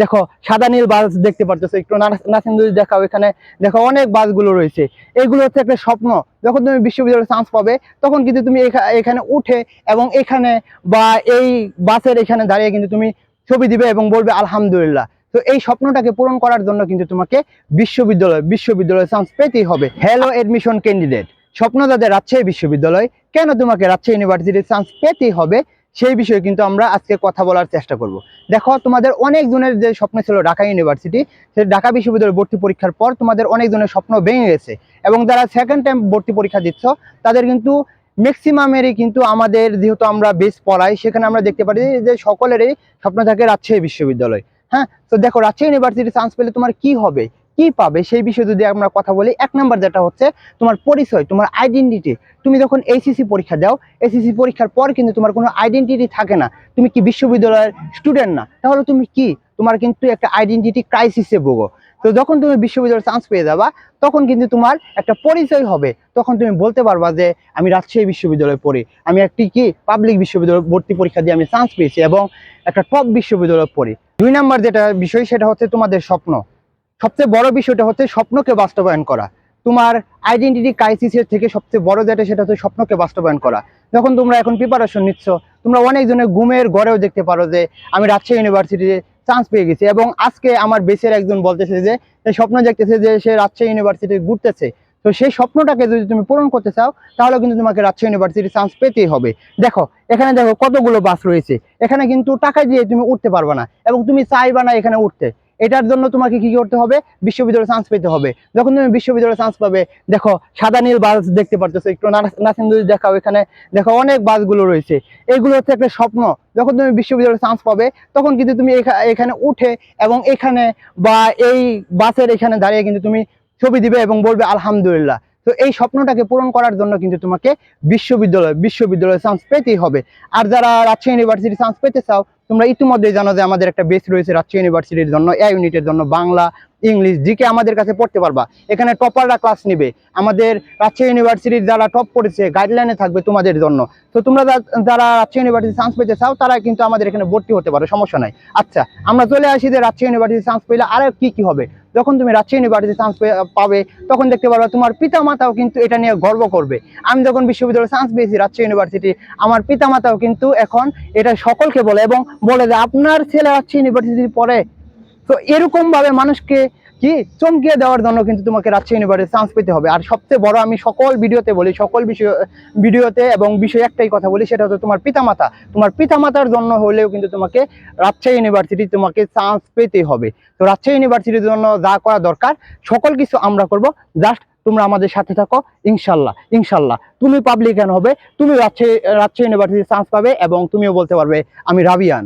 দেখো, সাদা নীল বাস দেখতে পারতেছো, একটু নাসিম যদি দেখাও এখানে। দেখো, অনেক বাসগুলো রয়েছে। এগুলো হচ্ছে একটা স্বপ্ন। যখন তুমি বিশ্ববিদ্যালয়ে চান্স পাবে, তখন কিন্তু তুমি এখানে উঠে এবং এখানে বা এই বাসের এখানে দাঁড়িয়ে কিন্তু তুমি ছবি দিবে এবং বলবে, আলহামদুলিল্লাহ। তো এই স্বপ্নটাকে পূরণ করার জন্য কিন্তু তোমাকে বিশ্ববিদ্যালয় বিশ্ববিদ্যালয়ে চান্স পেতেই হবে। হ্যালো এডমিশন ক্যান্ডিডেট স্বপ্ন যাদের রাজশাহী বিশ্ববিদ্যালয়। কেন তোমাকে রাজশাহী ইউনিভার্সিটির চান্স পেতেই হবে? সেই বিষয়ে কিন্তু আমরা আজকে কথা বলার চেষ্টা করব। দেখো, তোমাদের অনেক জনের যে স্বপ্ন ছিল ঢাকা ইউনিভার্সিটি সেই ঢাকা বিশ্ববিদ্যালয় ভর্তি পরীক্ষার পর তোমাদের অনেক জনের স্বপ্ন ভেঙে গেছে। এবং যারা সেকেন্ড টাইম ভর্তি পরীক্ষা দিচ্ছ, তাদের কিন্তু ম্যাক্সিমামেরই কিন্তু আমাদের যেহেতু আমরা বেস পড়াই, সেখানে আমরা দেখতে পারি যে সকলেরই স্বপ্ন থাকে রাজশাহী বিশ্ববিদ্যালয়। হ্যাঁ তো দেখো, রাজশাহী ইউনিভার্সিটি চান্স পেলে তোমার কি হবে? কি পাবে সেই বিষয়ে যদি আমরা কথা বলি, এক নাম্বার যেটা হচ্ছে তোমার পরিচয়, তোমার আইডেন্টিটি তুমি যখন এইচএসসি পরীক্ষা দাও এইচএসসি পরীক্ষার পর কিন্তু তোমার কোনো আইডেন্টিটি থাকে না। তুমি কি বিশ্ববিদ্যালয়ের স্টুডেন্ট না? তাহলে তুমি কি? তোমার কিন্তু একটা আইডেন্টিটি ক্রাইসিসে ভোগো। তো যখন তুমি বিশ্ববিদ্যালয়ে চান্স পেয়ে যাবা, তখন কিন্তু তোমার একটা পরিচয় হবে। তখন তুমি বলতে পারবা যে, আমি রাজশাহী বিশ্ববিদ্যালয়ে পড়ি। আমি একটি কি? পাবলিক বিশ্ববিদ্যালয় ভর্তি পরীক্ষা দিয়ে আমি চান্স পেয়েছি এবং একটা টপ বিশ্ববিদ্যালয়ে পড়ি। দুই নাম্বার যেটা বিষয়, সেটা হচ্ছে তোমাদের স্বপ্ন। সবচেয়ে বড় বিষয়টা হচ্ছে স্বপ্নকে বাস্তবায়ন করা। তোমার আইডেন্টিটি ক্রাইসিসের থেকে সবচেয়ে বড় যেটা, সেটা হচ্ছে স্বপ্নকে বাস্তবায়ন করা। যখন তোমরা এখন প্রিপারেশন নিচ্ছ, তোমরা অনেকজনের ঘুমের ঘরেও দেখতে পারো যে, আমি রাজশাহী ইউনিভার্সিটিতে চান্স পেয়ে গেছি এবং আজকে আমার বেসের একজন বলতেছে যে স্বপ্ন দেখতেছে যে, সে রাজশাহী ইউনিভার্সিটি ঘুরতেছে। তো সেই স্বপ্নটাকে যদি তুমি পূরণ করতে চাও, তাহলে কিন্তু তোমাকে রাজশাহী ইউনিভার্সিটি চান্স পেতেই হবে। দেখো, এখানে দেখো কতগুলো বাস রয়েছে। এখানে কিন্তু টাকা দিয়ে তুমি উঠতে পারবে না এবং তুমি চাইবা না এখানে উঠতে। এটার জন্য তোমাকে কি করতে হবে? বিশ্ববিদ্যালয়ে চান্স পেতে হবে। যখন তুমি বিশ্ববিদ্যালয়ে চান্স পাবে, দেখো, সাদা নীল বাস দেখতে পারতেছো। একটু না- নাসিম যদি দেখাও এখানে, দেখো, অনেক বাসগুলো রয়েছে। এগুলো হচ্ছে একটা স্বপ্ন। যখন তুমি বিশ্ববিদ্যালয়ে চান্স পাবে, তখন কিন্তু তুমি এখা- এখানে উঠে এবং এখানে বা এই বাসের এখানে দাঁড়িয়ে কিন্তু তুমি ছবি দিবে এবং বলবে, আলহামদুলিল্লাহ। তো এই স্বপ্নটাকে পূরণ করার জন্য কিন্তু তোমাকে বিশ্ববিদ্যালয় বিশ্ববিদ্যালয়ে চান্স পেতেই হবে। আর যারা রাজশাহী ইউনিভার্সিটি চান্স পেতে চাও তোমরা ইতিমধ্যেই জানো যে আমাদের একটা বেস রয়েছে রাজশাহী ইউনিভার্সিটির জন্য এ ইউনিটের জন্য, বাংলা ইংলিশ জিকে আমাদের কাছে পড়তে পারবা। এখানে টপাররা ক্লাস নেবে। আমাদের রাজশাহী ইউনিভার্সিটির যারা টপ পড়েছে গাইডলাইনে থাকবে তোমাদের জন্য। তো তোমরা যারা রাজশাহী ইউনিভার্সিটি চান্স পেতে চাও, তারা কিন্তু আমাদের এখানে ভর্তি হতে পারো, সমস্যা নাই। আচ্ছা আমরা চলে আসি যে রাজশাহী ইউনিভার্সিটি চান্স পেলে আর কি কি হবে? যখন তুমি রাজশাহী ইউনিভার্সিটি চান্স পাবে, তখন দেখতে পারবে তোমার পিতামাতাও কিন্তু এটা নিয়ে গর্ব করবে। আমি যখন বিশ্ববিদ্যালয়ে চান্স পেয়েছি রাজশাহী ইউনিভার্সিটি আমার পিতা মাতাও কিন্তু এখন এটা সকলকে বলে এবং বলে যে, আপনার ছেলে রাজশাহী ইউনিভার্সিটি পড়ে। তো এরকমভাবে মানুষকে কি? চমকিয়ে দেওয়ার জন্য কিন্তু তোমাকে রাজশাহী ইউনিভার্সিটি চান্স পেতে হবে। আর সবচেয়ে বড় আমি সকল ভিডিওতে বলি, সকল বিষয়, ভিডিওতে এবং বিষয় একটাই কথা বলি, সেটা হচ্ছে তোমার পিতামাতা। তোমার পিতামাতার জন্য হলেও কিন্তু তোমাকে রাজশাহী ইউনিভার্সিটি তোমাকে চান্স পেতে হবে। তো রাজশাহী ইউনিভার্সিটির জন্য যা করা দরকার, সকল কিছু আমরা করব। জাস্ট তোমরা আমাদের সাথে থাকো, ইনশাল্লাহ ইনশাল্লাহ। তুমি পাবলিকান হবে? তুমি রাজশাহী রাজশাহী ইউনিভার্সিটি চান্স পাবে এবং তুমিও বলতে পারবে, আমি রাবিয়ান।